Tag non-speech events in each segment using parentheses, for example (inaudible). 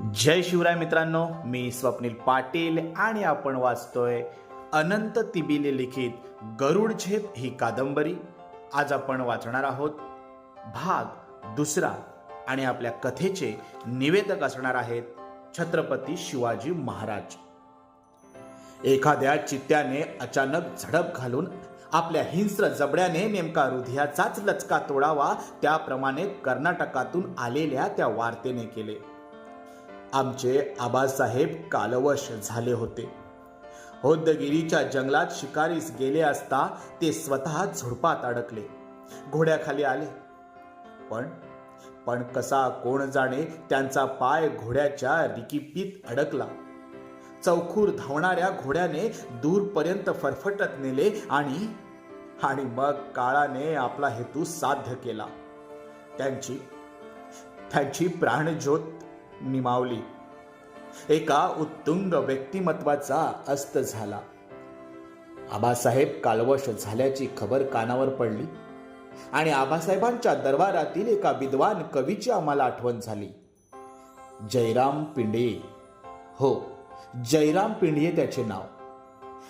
जय शिवराय मित्रांनो मी स्वप्नील पाटील आणि आपण वाचतोय अनंत तिबिले लिखित गरुड झेप ही कादंबरी. आज आपण वाचणार आहोत भाग दुसरा आणि आपल्या कथेचे निवेदक असणार आहेत छत्रपती शिवाजी महाराज. एखाद्या चित्त्याने अचानक झडप घालून आपल्या हिंस्र जबड्याने नेमका हृदयाचाच लचका तोडावा त्याप्रमाणे कर्नाटकातून आलेल्या त्या वार्तेने केले. आमचे आबासाहेब कालवश झाले होते. होद्दगिरीच्या जंगलात शिकारीस गेले असता ते स्वतः झुडपात अडकले. घोड्याखाली आले. पण पण कसा कोण जाणे त्यांचा पाय घोड्याच्या रिकिपीत अडकला. चौखूर धावणाऱ्या घोड्याने दूरपर्यंत फरफटत नेले आणि आणि मग काळाने आपला हेतू साध्य केला. त्यांची त्यांची प्राणज्योत निमावली. एका उत्तुंग व्यक्तिमत्वाचा अस्त झाला. आबासाहेब कालवश झाल्याची खबर कानावर पडली आणि आबासाहेबांच्या दरबारातील एका विद्वान कवीची आम्हाला आठवण झाली. जयराम पिंडे. हो जयराम पिंडे त्याचे नाव.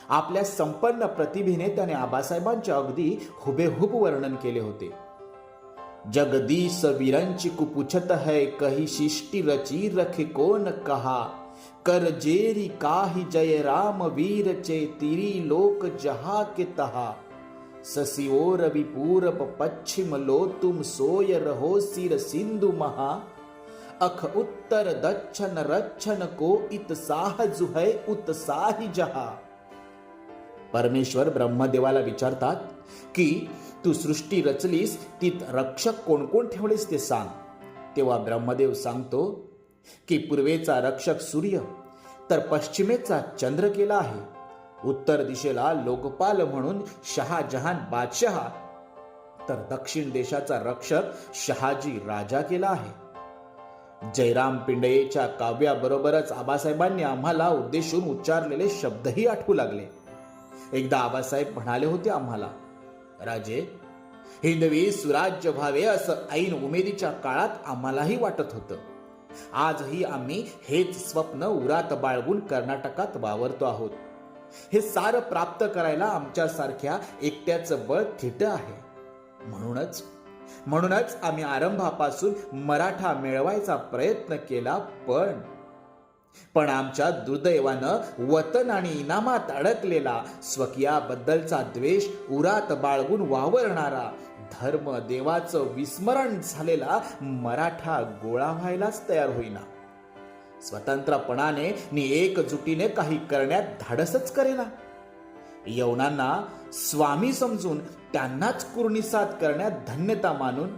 आपल्या संपन्न प्रतिभेने त्याने आबासाहेबांच्या अगदी हुबेहूब वर्णन केले होते. जगदीश विरंच कुपुछत है कही शिष्टि रची रखे कोन कहा। कर जेरी काहि जय राम वीर चे तिरी लोक जहा के तहा। ससिओर विपूरप पश्चिम लो तुम सोय रहो सिर सिंधु महा। अख उत्तर दक्षिण रक्षण को इत साह जुहै साहि जहा। परमेश्वर ब्रह्मदेवाला विचारतात की तू सृष्टी रचलीस तीत रक्षक कोण कोण ठेवलेस ते सांग. तेव्हा ब्रह्मदेव सांगतो की पूर्वेचा रक्षक सूर्य तर पश्चिमेचा चंद्र केला आहे. उत्तर दिशेला लोकपाल म्हणून शहाजहान बादशहा तर दक्षिण देशाचा रक्षक शहाजी राजा केला आहे. जयराम पिंडयेच्या काव्याबरोबरच आबासाहेबांनी आम्हाला उद्देशून उच्चारलेले शब्दही आठवू लागले. एकदा आबासाहेब म्हणाले होते आम्हाला राजे हिंदवी सुराज्य व्हावे असं ऐन उमेदीच्या काळात आम्हालाही वाटत होतं. आजही आम्ही हेच स्वप्न उरात बाळगून कर्नाटकात वावरतो आहोत. हे सार प्राप्त करायला आमच्यासारख्या एकट्याचं बळ थिट आहे. म्हणूनच म्हणूनच आम्ही आरंभापासून मराठा मिळवायचा प्रयत्न केला पण पण आमच्या दुर्दैवानं वतन आणि इनामात अडकलेला स्वकीयाबद्दलचा द्वेष उरात बाळगून वावरणारा धर्म देवाचं विस्मरण झालेला मराठा गोळा व्हायलाच तयार होईना. स्वतंत्रपणाने नि एकजुटीने काही करण्यात धाडसच करेना. यवनांना स्वामी समजून त्यांनाच कुर्णिसात करण्यात धन्यता मानून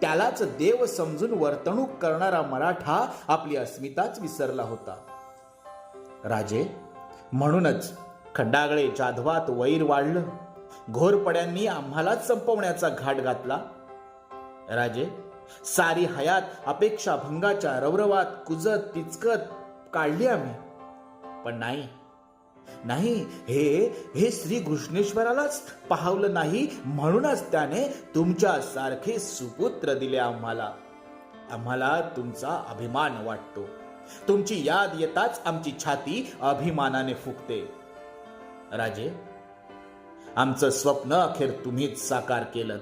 त्यालाच देव समजून वर्तणूक करणारा मराठा आपली अस्मिताच विसरला होता. राजे म्हणूनच खंडागळे जाधवात वैर वाढलं. घोरपड्यांनी आम्हालाच संपवण्याचा घाट घातला. राजे सारी हयात अपेक्षा भंगाच्या रवरवात कुजत तिचकत काढली आम्ही. पण नाही नाही हे हे श्री कृष्णेश्वरालाच पाहवलं नाही म्हणूनच त्याने तुमच्या सारखे सुपुत्र दिले आम्हाला. आम्हाला तुमचा अभिमान वाटतो. तुमची याद येताच आमची छाती अभिमानाने फुकते राजे आमचं स्वप्न अखेर तुम्हीच साकार केलं.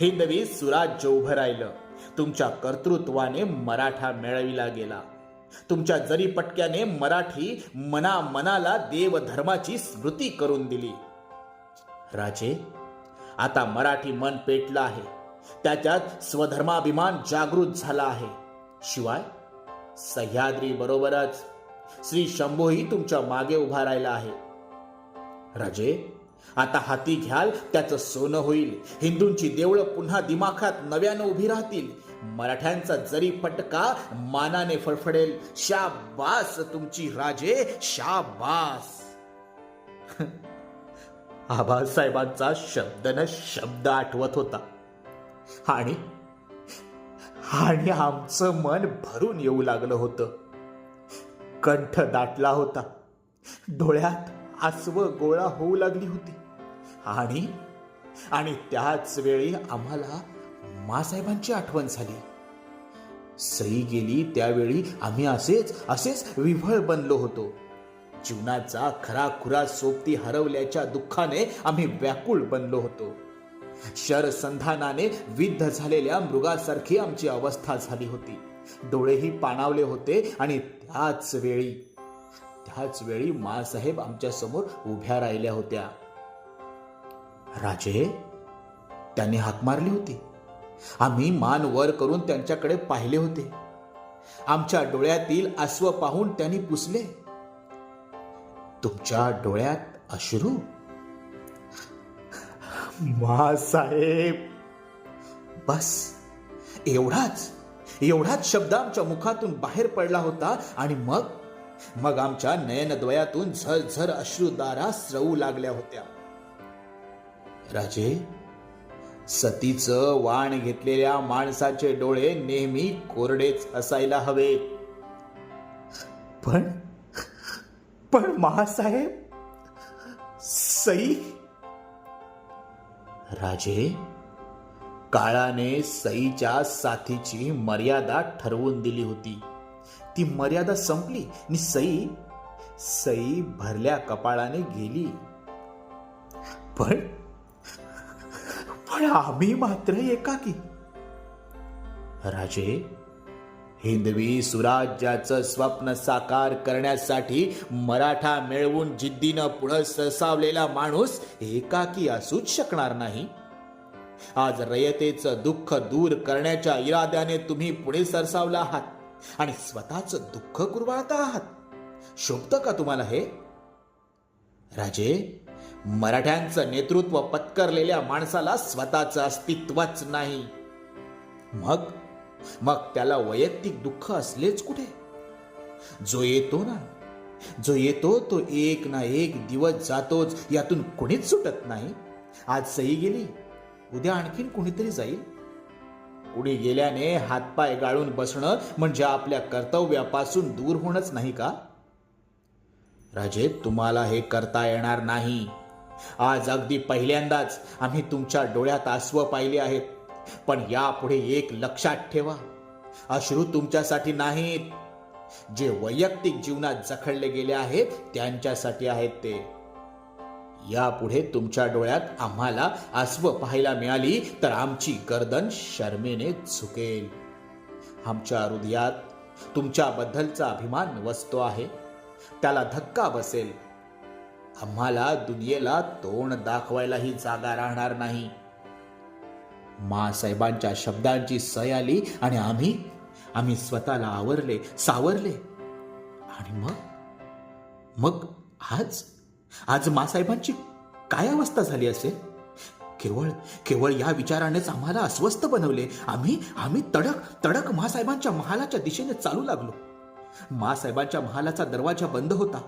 हिंदवी सुराज्य उभं राहिलं. तुमच्या कर्तृत्वाने मराठा मिळविला गेला. तुमच्या जरी पटक्याने मराठी मना मनाला देवधर्माची स्मृती करून दिली. राजे आता मराठी मन पेटलं आहे. त्याच्यात स्वधर्माभिमान जागृत झाला आहे. शिवाय सह्याद्री बरोबरच श्री शंभूही तुमच्या मागे उभा राहिला आहे. राजे आता हाती घ्याल त्याचं सोनं होईल. हिंदूंची देवळं पुन्हा दिमाखात नव्यानं उभी राहतील. मराठ्यांचा जरी फटका मानाने फडफडेल शाबास तुमची राजे शाबास. (laughs) आबासाहेबांचा शब्द न शब्द आठवत होता. आणि आणि आमचं मन भरून येऊ लागलं होतं. कंठ दाटला होता. डोळ्यात आसव गोळा होऊ लागली होती. आणि आणि त्याच वेळी आम्हाला मासाहेबांची आठवण झाली. सई गेली त्यावेळी आम्ही असेच असेच विव्हळ बनलो होतो. जीवनाचा खरा खुरा सोबती हरवल्याच्या दुःखाने आम्ही व्याकुळ बनलो होतो. शरसंधानाने विद्ध झालेल्या मृगासारखी आमची अवस्था झाली होती. डोळेही पाणावले होते आणि त्याच वेळी त्याच वेळी मासाहेब आमच्यासमोर उभ्या राहिल्या होत्या. राजे त्यांनी हाक मारली होती. आम्ही मान वर करून त्यांच्याकडे पाहिले होते. आमच्या डोळ्यातील अश्व पाहून त्यांनी पुसले. तुमच्या डोळ्यात अश्रू? साहेब. बस. एवढाच. एवढाच शब्द आमच्या मुखातून बाहेर पडला होता आणि मग? मग आमच्या नयनद्वयातून झरझर अश्रुदारा स्रवू लागल्या होत्या. राजे सतीचं वाण घेतलेल्या माणसाचे डोळे नेहमी कोरडेच असायला हवे. पण पण महासाहेब सई? राजे काळाने सईच्या साथीची मर्यादा ठरवून दिली होती. ती मर्यादा संपली आणि सई सई भरल्या कपाळाने गेली. पण पण आम्ही मात्र एकाकी. राजे हिंदवी सुराज्याचं स्वप्न साकार करण्यासाठी मराठा मिळवून जिद्दीनं पुढं सरसावलेला माणूस एकाकी असूच शकणार नाही. आज रयतेचं दुःख दूर करण्याच्या इराद्याने तुम्ही पुढे सरसावला आहात आणि स्वतःच दुःख कुरवाळता आहात. शोभतं का तुम्हाला हे? राजे मराठ्यांचं नेतृत्व पत्करलेल्या माणसाला स्वतःचं अस्तित्वच नाही. मग? मग त्याला वैयक्तिक दुःख असलेच कुठे? जो येतो ना जो येतो तो एक ना एक दिवस जातोच यातून कुणीच सुटत नाही. आज सही गेली उद्या आणखीन कुणीतरी जाईल. कुणी गेल्याने हातपाय गाळून बसणं म्हणजे आपल्या कर्तव्यापासून दूर होणंच नाही का? राजे तुम्हाला हे करता येणार नाही. आज अगदी पहिल्यांदाच आम्ही तुमच्या डोळ्यात आसव पाहिले आहेत. पण यापुढे एक लक्षात ठेवा अश्रू तुमच्यासाठी नाहीत. जे वैयक्तिक जीवनात जखडले गेले आहेत त्यांच्यासाठी आहेत ते. यापुढे तुमच्या डोळ्यात आम्हाला आसव पाहायला मिळाली तर आमची गर्दन शर्मेने झुकेल. आमच्या हृदयात तुमच्याबद्दलचा अभिमान वसतो आहे. त्याला धक्का बसेल. आम्हाला दुनियेला तोंड दाखवायलाही जागा राहणार नाही. मासाहेबांच्या शब्दांची सय आली आणि आम्ही आम्ही स्वतःला आवरले सावरले. आणि मग? मग आज? आज मासाहेबांची काय अवस्था झाली असेल? केवळ केवळ या विचारानेच आम्हाला अस्वस्थ बनवले. आम्ही आम्ही तडक तडक मासाहेबांच्या महालाच्या दिशेने चालू लागलो. मासाहेबांच्या महालाचा दरवाजा बंद होता.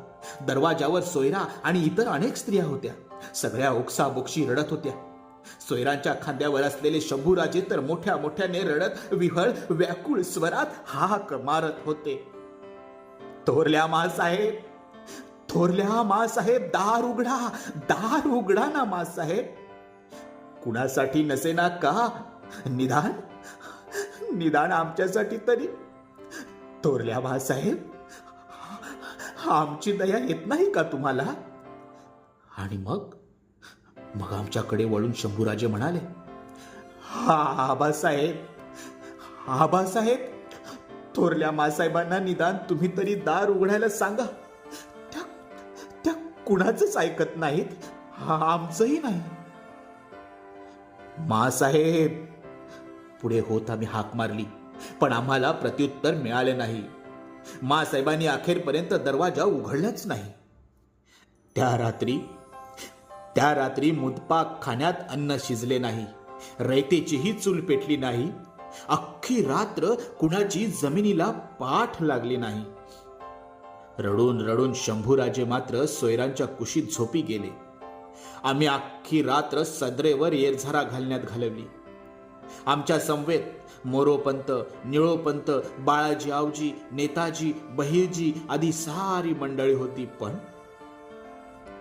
दरवाजावर सोयरा आणि इतर अनेक स्त्रिया होत्या. सगळ्या ओक्साबोक्षी रडत होत्या. सोयरांच्या खांद्यावर असलेले शंभूराजे तर मोठ्या मोठ्याने रडत विहळ व्याकुळ स्वरात हाक मारत होते. थोरल्या मासाहेब थोरल्या मासाहेब दार उघडा दार उघडा ना मासाहेब कुणासाठी नसेना का? निदान निदान आमच्यासाठी तरी थोरल्या भासाहेब आमची दया येत नाही का तुम्हाला? आणि मग? मग आमच्याकडे वळून शंभूराजे म्हणाले हा आबासाहेब. आबासाहेब थोरल्या मासाहेबांना निदान तुम्ही तरी दार उघडायला सांगा. त्या त्या कुणाचंच ऐकत नाहीत. हा आमचंही नाही. मासाहेब पुढे होत आम्ही हाक मारली. पण आम्हाला प्रत्युत्तर मिळाले नाही. मासाहेबांनी अखेरपर्यंत दरवाजा उघडलाच नाही. त्या रात्री त्या रात्री मुदपाक खाण्यात अन्न शिजले नाही. रयतेचीही चूल पेटली नाही. अख्खी रात्र कुणाची जमिनीला पाठ लागली नाही. रडून रडून शंभूराजे मात्र सोयरांच्या कुशीत झोपी गेले. आम्ही अख्खी रात्र सदरेवर येरझारा घालण्यात घालवली. आमच्या समवेत मोरोपंत निळोपंत बाळाजी आवजी नेताजी बहिरजी आदी सारी मंडळी होती पण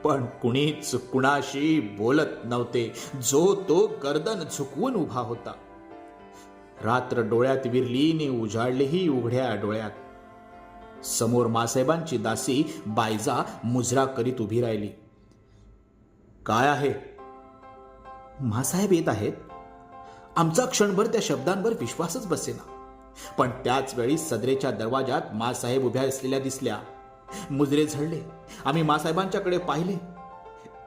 पण कुणीच कुणाशी बोलत नव्हते. जो तो गर्दन झुकवून उभा होता. रात्र डोळ्यात विरलीने उजाडलीही उघड्या डोळ्यात. समोर मासाहेबांची दासी बायजा मुजरा करीत उभी राहिली. काय आहे? मासाहेब येत आहेत? आमचा क्षणभर त्या शब्दांवर विश्वासच बसेना. पण त्याच वेळी सदरेच्या दरवाजात मासाहेब उभ्या असलेल्या दिसल्या. मुजरे झडले. आम्ही मासाहेबांच्याकडे पाहिले.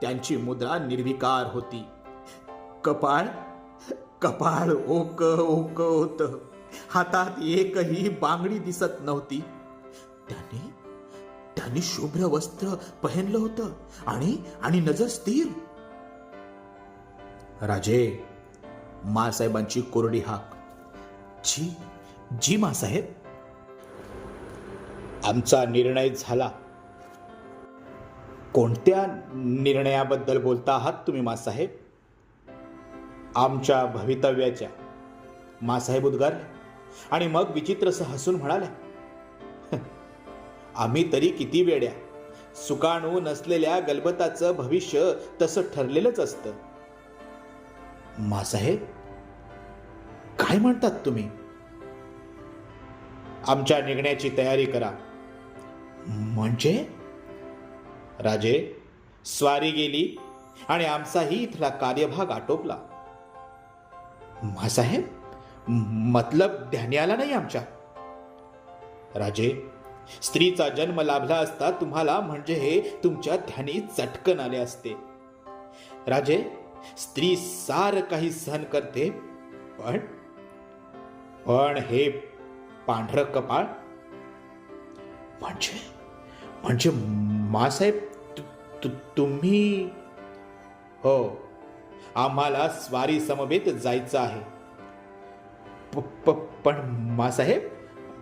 त्यांची मुद्रा निर्विकार होती. कपाळ कपाळ ओक ओक होत. हातात एकही बांगडी दिसत नव्हती. त्यांनी त्यांनी शुभ्र वस्त्र पहिरलं होतं आणि आणि नजर स्थिर. राजे मासाहेबांची कोरडी हाक. जी जी मासाहेब आमचा निर्णय झाला. कोणत्या निर्णयाबद्दल बोलता आहात तुम्ही मासाहेब आमच्या भवितव्याच्या. मासाहेब उद्गारले आणि मग विचित्रस हसून म्हणाल्या आम्ही तरी किती वेड्या. सुकाणू नसलेल्या गलबताचं भविष्य तसं ठरलेलंच असतं. मासाहेब काय म्हणतात तुम्ही? आमच्या निघण्याची तयारी करा. म्हणजे? राजे स्वारी गेली आणि आमचाही इथला कार्यभाग आटोपला. मासाहेब मतलब ध्यानी आला नाही आमच्या? राजे स्त्रीचा जन्म लाभला असता तुम्हाला म्हणजे हे तुमच्या ध्यानी चटकन आले असते. राजे स्त्री सार काही सहन करते पण पण हे पांढरं कपाळ? म्हणजे? म्हणजे मासाहेब तु- तु- तुम्ही? हो. आम्हाला स्वारी समवेत जायचं आहे. पण मासाहेब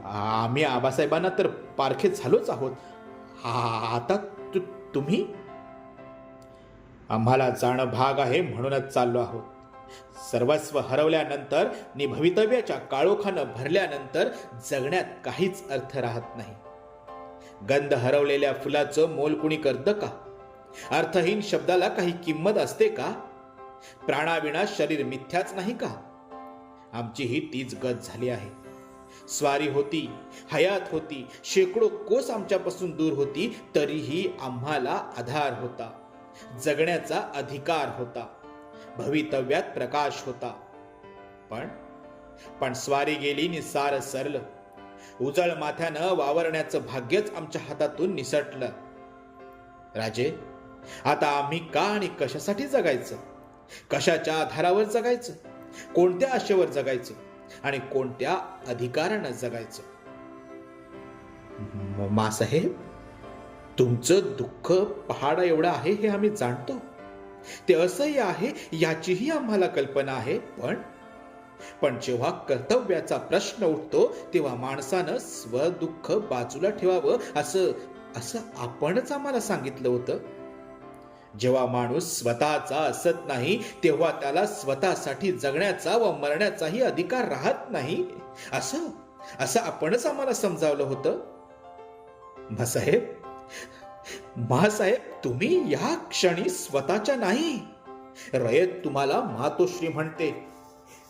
आम्ही आबासाहेबांना तर पारखे झालोच आहोत. आ- आता तु- तुम्ही? आम्हाला जाणं भाग आहे म्हणूनच चाललो आहोत. सर्वस्व हरवल्यानंतर नि भवितव्याच्या काळोखानं भरल्यानंतर जगण्यात काहीच अर्थ राहत नाही. गंध हरवलेल्या फुलाचं मोल कुणी करतं का? अर्थहीन शब्दाला काही किंमत असते का? प्राणाविना शरीर मिथ्याच नाही का? आमची ही तीच गत झाली आहे. स्वारी होती हयात होती शेकडो कोस आमच्यापासून दूर होती तरीही आम्हाला आधार होता. जगण्याचा अधिकार होता. भवितव्यात प्रकाश होता. पण पण स्वारी गेली निसार सरलं उजळ माथ्यानं वावरण्याचं भाग्यच आमच्या हातातून निसटलं. राजे आता आम्ही का आणि कशासाठी जगायचं? कशाच्या आधारावर जगायचं? कोणत्या आशेवर जगायचं? आणि कोणत्या अधिकारानं जगायचं? मासाहेब तुमचं दुःख पहाडा एवढं आहे हे आम्ही जाणतो. ते असंही आहे याचीही आम्हाला कल्पना आहे पण पण जेव्हा कर्तव्याचा प्रश्न उठतो तेव्हा माणसानं स्वदुःख बाजूला ठेवावं असं असं आपणच आम्हाला सांगितलं होतं. जेव्हा माणूस स्वतःचा असत नाही तेव्हा त्याला स्वतःसाठी जगण्याचा व मरण्याचाही अधिकार राहत नाही. असं असं आपणच आम्हाला समजावलं होतं. साहेब महासाहेब तुम्ही या क्षणी स्वतःच्या नाही. रयत तुम्हाला मातोश्री म्हणते.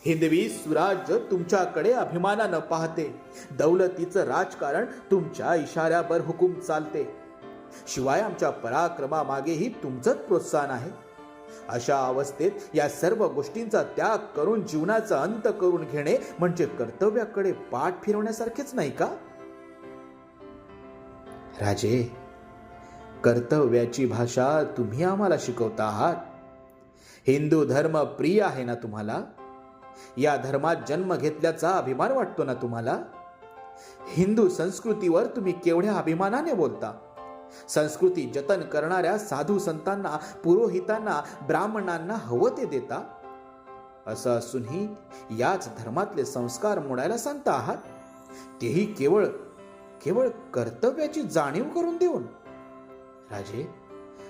हिंदवी सुराज्य तुमच्याकडे अभिमानानं पाहते. दौलतीचं राजकारण तुमच्या इशाऱ्यावर हुकूम चालते. शिवाय आमच्या पराक्रमामागेही तुमचंच प्रोत्साहन आहे. अशा अवस्थेत या सर्व गोष्टींचा त्याग करून जीवनाचा अंत करून घेणे म्हणजे कर्तव्याकडे पाठ फिरवण्यासारखेच नाही का? राजे कर्तव्याची भाषा तुम्ही आम्हाला शिकवता आहात. हिंदू धर्म प्रिय आहे ना तुम्हाला? या धर्मात जन्म घेतल्याचा अभिमान वाटतो ना तुम्हाला? हिंदू संस्कृतीवर तुम्ही केवढ्या अभिमानाने बोलता? संस्कृती जतन करणाऱ्या साधू संतांना पुरोहितांना ब्राह्मणांना हवं ते देता? असं असूनही याच धर्मातले संस्कार मोडायला सांगता आहात? तेही केवळ केवळ कर्तव्याची जाणीव करून देऊन. राजे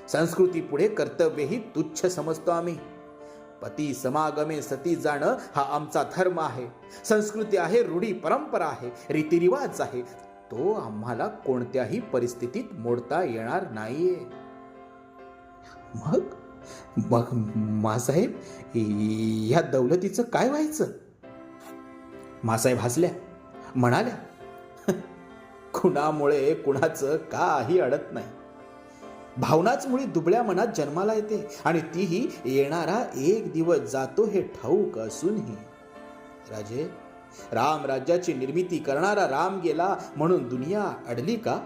संस्कृती पुढे कर्तव्यही तुच्छ समजतो आम्ही. पती समागमे सती जाणं हा आमचा धर्म आहे. संस्कृती आहे रूढी परंपरा आहे रीतिरिवाज आहे. तो आम्हाला कोणत्याही परिस्थितीत मोडता येणार नाहीये. मग? मग मासाहेब या दौलतीचं काय व्हायचं? मासाहेब हसल्या म्हणाल्या कुणामुळे कुणाचं काही अडत नाही. भावनाच मुळी दुबळ्या मनात जन्माला येते आणि तीही येणारा एक दिवस जातो हे ठाऊक असूनही. राजे राम राज्याची निर्मिती करणारा राम गेला म्हणून दुनिया अडली का?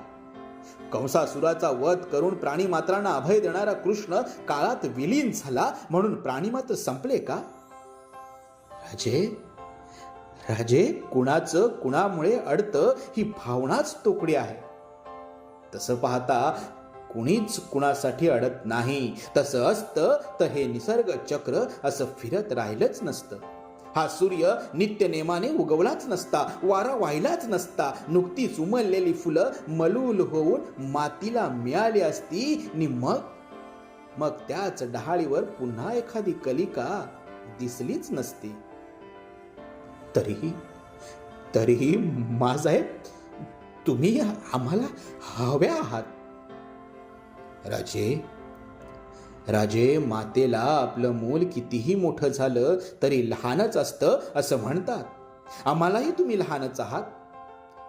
कंसासुराचा वध करून प्राणी मात्रांना अभय देणारा कृष्ण काळात विलीन झाला म्हणून प्राणी मात्र संपले का? राजे राजे कुणाचं कुणामुळे अडतं ही भावनाच तोकडी आहे. तसं पाहता कुणीच कुणासाठी अडत नाही. तसं असतं तर हे निसर्ग चक्र असं फिरत राहिलंच नसतं. हा सूर्य नित्य नेमाने उगवलाच नसता वारा वाहिलाच नसता. नुकतीच उमललेली फुलं मलूल होऊन मातीला मिळाली असती. नि मग? मग त्याच डहाळीवर पुन्हा एखादी कलिका दिसलीच नसती. तरीही तरीही आहे तुम्ही आम्हाला हव्या आहात. राजे. राजे मातेला आपलं मूल कितीही मोठं झालं तरी लहानच असतं असं म्हणतात. आम्हालाही तुम्ही लहानच आहात.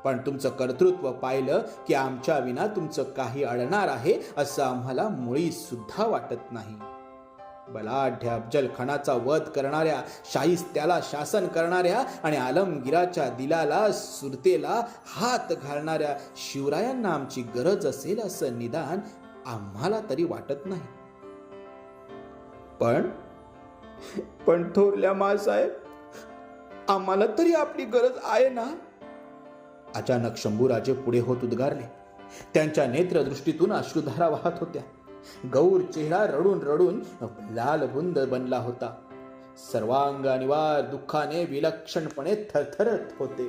पण तुमचं कर्तृत्व पाहिलं की आमच्या विना तुमचं काही अडणार आहे असं आम्हाला मुळी सुद्धा वाटत नाही. बलाढ्य अफजल खानाचा वध करणाऱ्या शाहिस्त्याला शासन करणाऱ्या आणि आलमगिराच्या दिलाला सुरतेला हात घालणाऱ्या शिवरायांना आमची गरज असेल असं निदान आम्हाला तरी वाटत नाही. पण पण थोरल्या मासाहेब आम्हाला तरी आपली गरज आहे ना? अचानक शंभूराजे पुढे होत उद्गारले. त्यांच्या नेत्रदृष्टीतून अश्रुधारा वाहत होत्या. गौर चेहरा रडून रडून लाल बुंद बनला होता. सर्वांग अनिवार दुःखाने विलक्षणपणे थरथरत होते.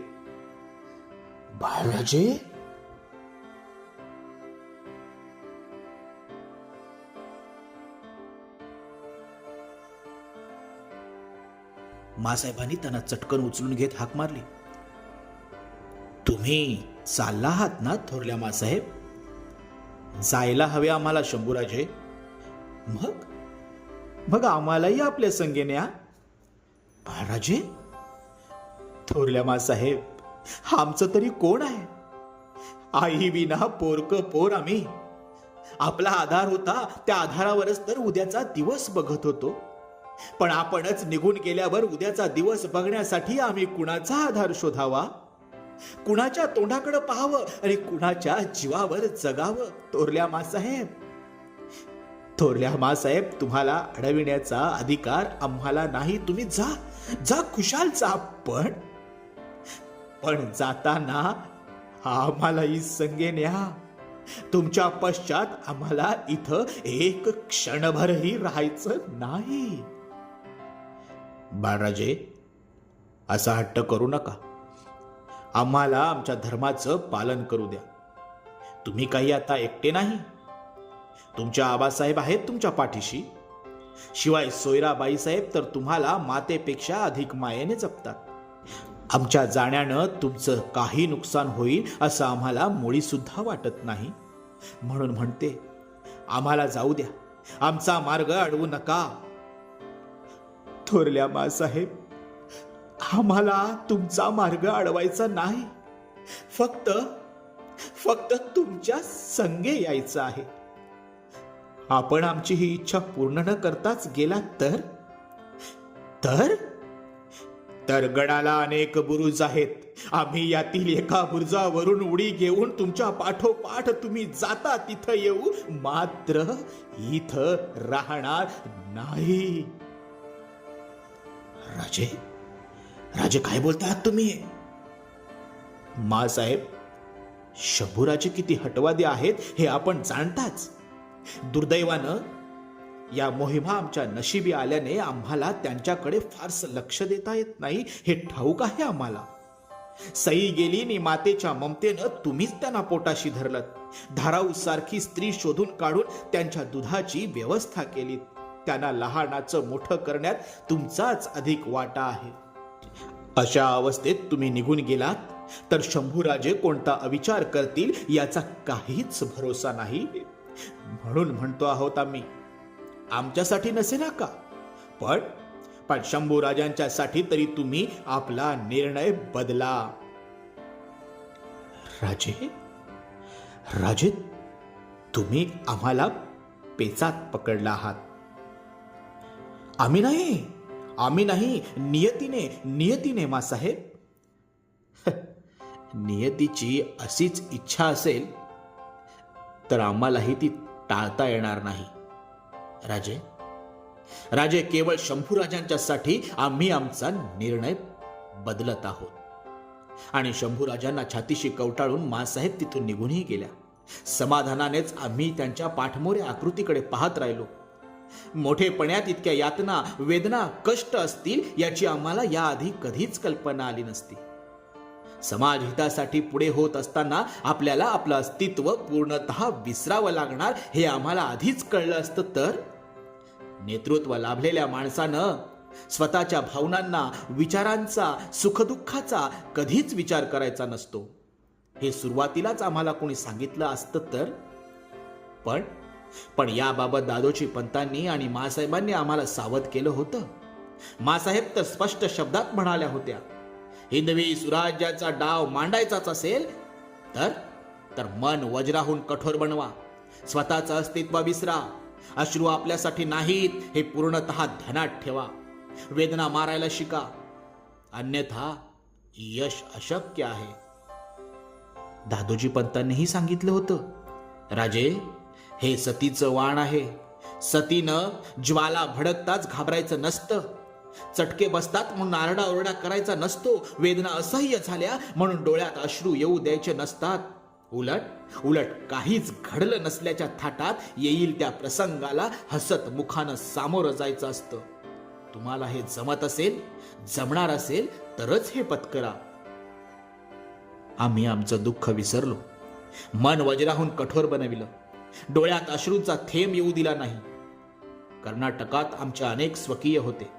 बाळराजे? मासाहेबांनी त्यांना चटकन उचलून घेत हाक मारली. तुम्ही चालला आहात ना थोरल्या मासाहेब? जायला हवे आम्हाला शंभूराजे. मग? मग आम्हालाही आपल्या संगेने न्या. राजे थोरल्या मासाहेब आमचं तरी कोण आहे? आई विना पोरक पोर आम्ही. आपला आधार होता त्या आधारावरच तर उद्याचा दिवस बघत होतो. पण आपणच निघून गेल्यावर उद्याचा दिवस बघण्यासाठी आम्ही कुणाचा आधार शोधावा? कुणाच्या तोंडाकडे पाहावं आणि कुणाच्या जीवावर जगावं? थोरल्या मासाहेब थोरल्या मासाहेब तुम्हाला अडविण्याचा अधिकार आम्हाला नाही. तुम्ही जा जा खुशाल जा पण पण जाताना आम्हालाही संगे न्या. तुमच्या पश्चात आम्हाला इथं एक क्षणभरही राहायचं नाही. बाळराजे असा हट्ट करू नका. आम्हाला आमच्या धर्माचं पालन करू द्या. तुम्ही काही आता एकटे नाही. तुमच्या आबासाहेब आहेत तुमच्या पाठीशी. शिवाय सोयराबाई साहेब तर तुम्हाला मातेपेक्षा अधिक मायेने जपतात. आमच्या जाण्यानं तुमचं काही नुकसान होईल असं आम्हाला मुळीसुद्धा वाटत नाही. म्हणून म्हणते आम्हाला जाऊ द्या. आमचा मार्ग अडवू नका. थोरल्या मासाहेब आम्हाला तुमचा मार्ग अडवायचा नाही. फक्त फक्त तुमच्या संगे यायचं आहे. आपण आमची ही इच्छा पूर्ण न करताच गेला तर? तर? तर गणाला अनेक बुरुज आहेत. आम्ही यातील एका बुरुजावरून उडी घेऊन तुमच्या पाठोपाठ तुम्ही जाता तिथं येऊ मात्र इथं राहणार नाही. राजे? राजे काय बोलता आहात तुम्ही? मासाहेब शंभूराजे किती हटवादी आहेत हे आपण जाणताच. दुर्दैवानं या मोहिमा आमच्या नशिबी आल्याने आम्हाला त्यांच्याकडे फारसं लक्ष देता येत नाही हे ठाऊक आहे आम्हाला. सई गेली नि मातेच्या ममतेनं तुम्हीच त्यांना पोटाशी धरलत. धाराऊ सारखी स्त्री शोधून काढून त्यांच्या दुधाची व्यवस्था केलीत. त्यांना लहानाचं मोठं करण्यात तुमचाच अधिक वाटा आहे. अशा अवस्थेत तुम्ही निघून गेलात तर शंभूराजे कोणता अविचार करतील याचा काहीच भरोसा नाही. म्हणून म्हणतो आहोत आम्ही आमच्यासाठी नसे ना का? पण पण शंभू राजांच्यासाठी तरी तुम्ही आपला निर्णय बदला. राजे राजे तुम्ही आम्हाला पेचात पकडला आहात. आम्ही नाही. आम्ही नाही. नियतीने नियतीने मासाहेब (laughs) नियतीची अशीच इच्छा असेल तर आम्हालाही ती टाळता येणार नाही. राजे राजे केवळ शंभूराजांच्यासाठी आम्ही आमचा निर्णय बदलत आहोत. आणि शंभूराजांना छातीशी कवटाळून मासाहेब तिथून निघूनही गेल्या. समाधानानेच आम्ही त्यांच्या पाठमोऱ्या आकृतीकडे पाहत राहिलो. मोठेपण्यात इतक्या यातना वेदना कष्ट असतील याची आम्हाला याआधी कधीच कल्पना आली नसती. समाज हितासाठी पुढे होत असताना आपल्याला आपलं अस्तित्व पूर्णतः विसरावं लागणार हे आम्हाला आधीच कळलं असतं तर? नेतृत्व लाभलेल्या माणसानं स्वतःच्या भावनांना विचारांचा सुखदुःखाचा कधीच विचार करायचा नसतो. हे सुरुवातीलाच आम्हाला कोणी सांगितलं असतं तर? पण पण याबाबत दादोजी पंतांनी आणि मासाहेबांनी आम्हाला सावध केलं होतं. मासाहेब तर स्पष्ट शब्दात म्हणाल्या होत्या हिंदवी सुराज्याचा डाव मांडायचाच असेल तर तर मन वज्राहून कठोर बनवा स्वतःचं अस्तित्व विसरा अश्रू आपल्यासाठी नाहीत हे पूर्णतः ध्यानात ठेवा वेदना मारायला शिका अन्यथा यश अशक्य आहे. दादोजी पंतांनीही सांगितलं होतं राजे हे सतीचं वाण आहे. सतीनं ज्वाला भडकताच घाबरायचं नसतं. चटके बसतात म्हणून आरडाओरडा करायचा नसतो. वेदना असह्य झाल्या म्हणून डोळ्यात अश्रू येऊ द्यायचे नसतात. उलट उलट काहीच घडलं नसल्याच्या थाटात येईल त्या प्रसंगाला हसत मुखानं सामोरं जायचं असतं. तुम्हाला हे जमत असेल जमणार असेल तरच हे पत्करा आम्ही आमचं दुःख विसरलो. मन वज्राहून कठोर बनविलं. डोळ्यात अश्रूंचा थेंब येऊ दिला नाही. कर्नाटकात आमच्या अनेक स्वकीय होते.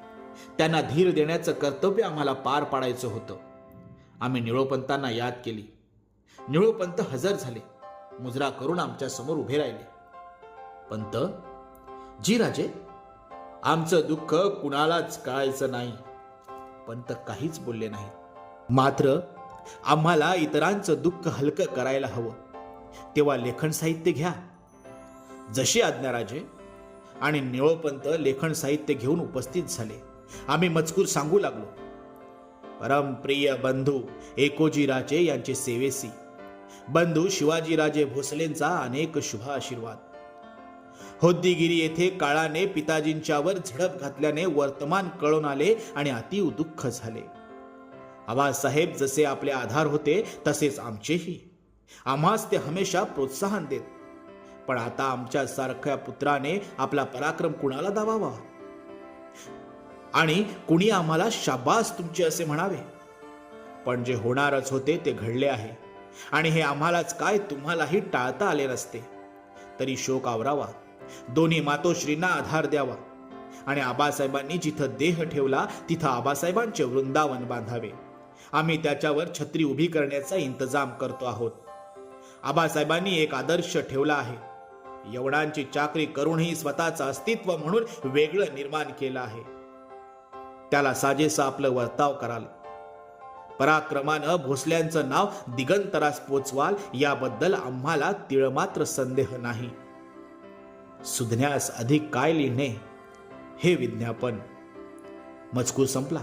त्यांना धीर देण्याचं कर्तव्य आम्हाला पार पाडायचं होतं. आम्ही निळोपंतांना याद केली. निळोपंत हजर झाले. मुजरा करून आमच्यासमोर उभे राहिले. पंत जी राजे आमचं दुःख कुणालाच कळायचं नाही. पंत काहीच बोलले नाही मात्र आम्हाला इतरांचं दुःख हलकं करायला हवं. तेव्हा लेखन साहित्य घ्या. जशी आज्ञा राजे आणि निळोपंत लेखन साहित्य घेऊन उपस्थित झाले. आम्ही मजकूर सांगू लागलो. परमप्रिय बंधू एकोजीराजे यांचे सेवेसी. बंधू शिवाजीराजे भोसलेंचा अनेक शुभ आशीर्वाद. होद्दीगिरी येथे काळाने पिताजींच्यावर झडप घातल्याने वर्तमान कळून आले आणि अतिव दुःख झाले. आबासाहेब जसे आपले आधार होते तसेच आमचेही. आम्हास ते हमेशा प्रोत्साहन देत. पण आता आमच्या सारख्या पुत्राने आपला पराक्रम कुणाला दावावा? आणि कुणी आम्हाला शाबास तुमचे असे म्हणावे? पण जे होणारच होते ते घडले आहे. आणि हे आम्हालाच काय तुम्हालाही टाळता आले नसते. तरी शोक आवरावा. दोन्ही मातोश्रींना आधार द्यावा. आणि आबासाहेबांनी जिथं देह ठेवला तिथं आबासाहेबांचे वृंदावन बांधावे. आम्ही त्याच्यावर छत्री उभी करण्याचा इंतजाम करतो आहोत. आबासाहेबांनी एक आदर्श ठेवला आहे. यवनांची चाकरी करूनही स्वतःचं अस्तित्व म्हणून वेगळं निर्माण केलं आहे. त्याला साजेसं आपलं वर्ताव कराल. पराक्रमानं भोसल्यांचं नाव दिगंतरास पोचवाल याबद्दल आम्हाला तिळमात्र संदेह नाही. सुधण्यास अधिक काय लिहिणे हे विज्ञापन. मजकूर संपला.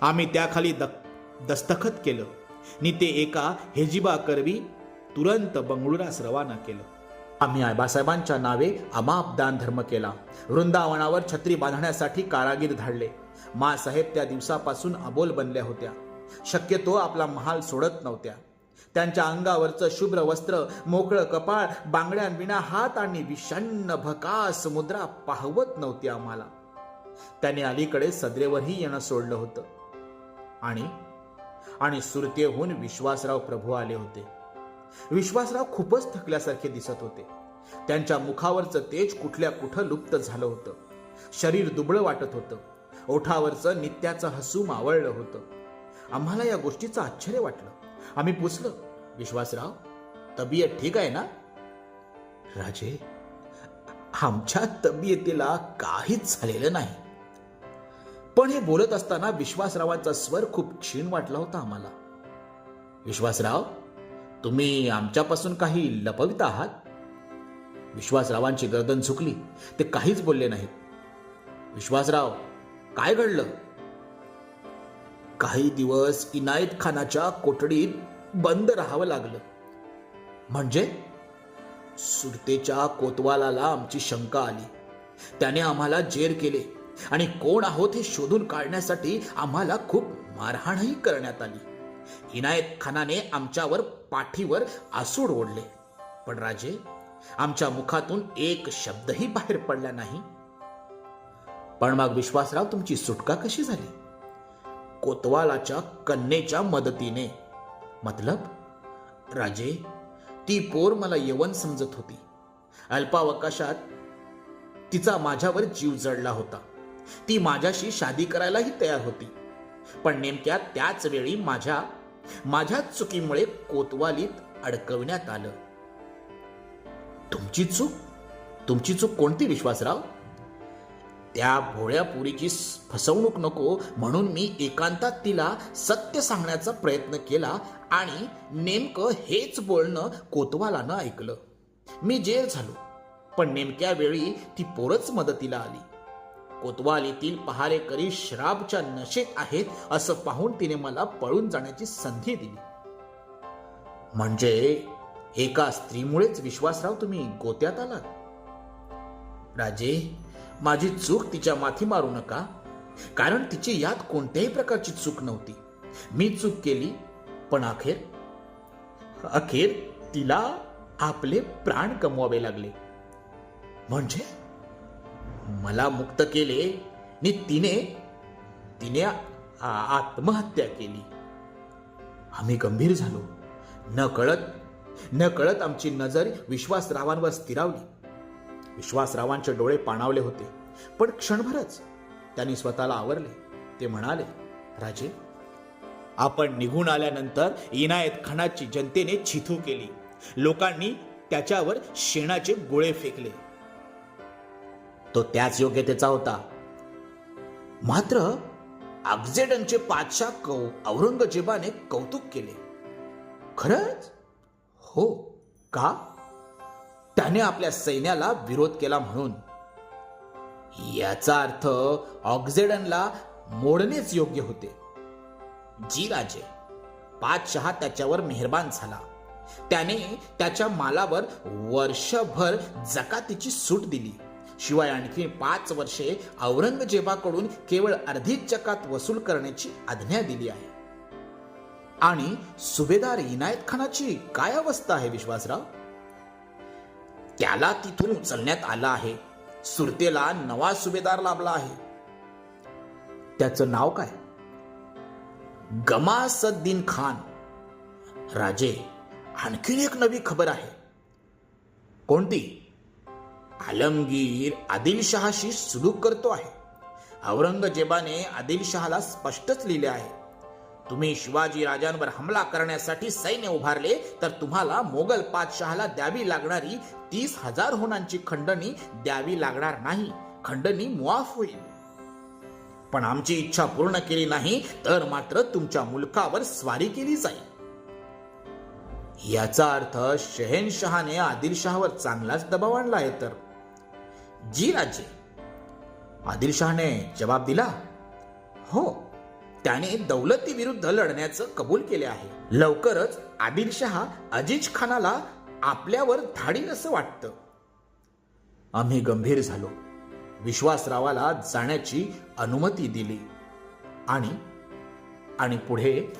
आम्ही त्याखाली द दस्तखत केलं. नि ते एका हेजिबा करवी तुरंत बंगळुरास रवाना केलं. आम्ही आबासाहेबांच्या नावे अमाप दान धर्म केला. वृंदावनावर छत्री बांधण्यासाठी कारागीर धाडले. मासाहेब त्या दिवसापासून अबोल बनल्या होत्या. शक्यतो आपला महाल सोडत नव्हत्या. त्यांच्या अंगावरचं शुभ्र वस्त्र मोकळं कपाळ बांगड्यांविना हात आणि विषण्ण भकास मुद्रा पाहवत नव्हती आम्हाला. त्याने अलीकडे सदरेवरही येणं सोडलं होतं. आणि आणि सुरतेहून विश्वासराव प्रभू आले होते. विश्वासराव खूपच थकल्यासारखे दिसत होते. त्यांच्या मुखावरचं तेज कुठल्या कुठं लुप्त झालं होतं. शरीर दुबळं वाटत होतं. ओठावरचं नित्याचं हसू मावळलं होतं. आम्हाला या गोष्टीचं आश्चर्य वाटलं. आम्ही पुसलं. विश्वासराव तब्येत ठीक आहे ना? राजे आमच्या तब्येतीला काहीच झालेलं नाही. पण हे बोलत असताना विश्वासरावांचा स्वर खूप क्षीण वाटला होता आम्हाला. विश्वासराव तुम्ही आमच्यापासून काही लपवित आहात? विश्वासरावांची गर्दन झुकली ते काहीच बोलले नाहीत. विश्वासराव काय घडलं? काही दिवस इनायत खानाच्या कोठडीत बंद राहावं लागलं. म्हणजे? सुरतेच्या कोतवालाला आमची शंका आली. त्याने आम्हाला जेर केले आणि कोण आहोत हे शोधून काढण्यासाठी आम्हाला खूप मारहाणही करण्यात आली. इनायत खानाने आमच्यावर पाठीवर आसूड ओढले. पण राजे आमच्या मुखातून एक शब्दही बाहेर पडला नाही. पण मग विश्वासराव तुमची सुटका कशी झाली? कोतवालाच्या कन्येच्या मदतीने. मतलब? राजे ती पोर मला यवन समजत होती. अल्पावकाशात तिचा माझ्यावर जीव जडला होता. ती माझ्याशी शादी करायलाही तयार होती. पण नेमक्या त्याच वेळी माझ्या माझ्या चुकीमुळे कोतवालीत अडकवण्यात आलं. तुमची चूक? तुमची चूक कोणती विश्वासराव? त्या भोळ्या पुरीची फसवणूक नको म्हणून मी एकांतात तिला सत्य सांगण्याचा प्रयत्न केला आणि नेमकं हेच बोलणं कोतवालानं ऐकलं. मी जेल झालो. पण नेमक्या वेळी ती पोरच मदतीला आली. कोतवालीतील पहारेकरी श्रापच्या नशेत आहेत असं पाहून तिने मला पळून जाण्याची संधी दिली. म्हणजे एका स्त्रीमुळेच विश्वासराव तुम्ही गोत्यात आलात? राजे माझी चूक तिच्या माथी मारू नका कारण तिची यात कोणत्याही प्रकारची चूक नव्हती. मी चूक केली पण अखेर अखेर तिला आपले प्राण कमवावे लागले. म्हणजे? मला मुक्त केले. नि तिने तिने आत्महत्या केली. आम्ही गंभीर झालो. न कळत न कळत आमची नजर विश्वासरावांवर स्थिरावली. विश्वासरावांचे डोळे पाणावले होते. पण क्षणभरच त्यांनी स्वतःला आवरले. ते म्हणाले राजे आपण निघून आल्यानंतर इनायत खानाची जनतेने छिथू केली. लोकांनी त्याच्यावर शेणाचे गोळे फेकले. तो त्याच योग्यतेचा होता. मात्र अगजेडनचे पाचशा कौ औरंगजेबाने कौतुक केले. खरंच? हो. का? त्याने आपल्या सैन्याला विरोध केला म्हणून. याचा अर्थ ऑक्झेडनला मोडणेच योग्य होते. जी राजे पाचशहा त्याच्यावर मेहरबान झाला. त्याने त्याच्या मालावर वर्षभर जकातीची सूट दिली. शिवाय आणखी पाच वर्षे औरंगजेबाकडून केवळ अर्धीच चकात वसूल करण्याची आज्ञा दिली आहे. आणि सुभेदार इनायत खानाची काय अवस्था आहे विश्वासराव? त्याला तिथून उचलण्यात आलं आहे. सुरतेला नवा सुभेदार लाभला आहे. त्याचं नाव काय? गमासद्दीन खान. राजे आणखीन एक नवी खबर आहे. कोणती? आलमगीर आदिलशहाशी सुलूक करतो आहे. औरंगजेबाने आदिलशहाला स्पष्टच लिहिले आहे. तुम्ही शिवाजी राजांवर हमला करण्यासाठी सैन्य उभारले तर तुम्हाला मोगल पातशहाला द्यावी लागणारी तीस हजार होणांची खंडणी द्यावी लागणार नाही. खंडणी मुआफ होईल. पण आमची इच्छा पूर्ण केली नाही तर मात्र तुमच्या मुलकावर स्वारी केली जाईल. याचा अर्थ शहेनशहाने आदिलशहावर चांगलाच दबाव आणला आहे तर. जी राजे आदिलशहाने जबाब दिला हो त्याने दौलती विरुद्ध लढण्याचं कबूल केले आहे. लवकरच आदिलशहा अजीज खानाला आपल्यावर धाडीन असं वाटतं. आम्ही गंभीर झालो. विश्वासरावाला जाण्याची अनुमती दिली. आणि आणि पुढे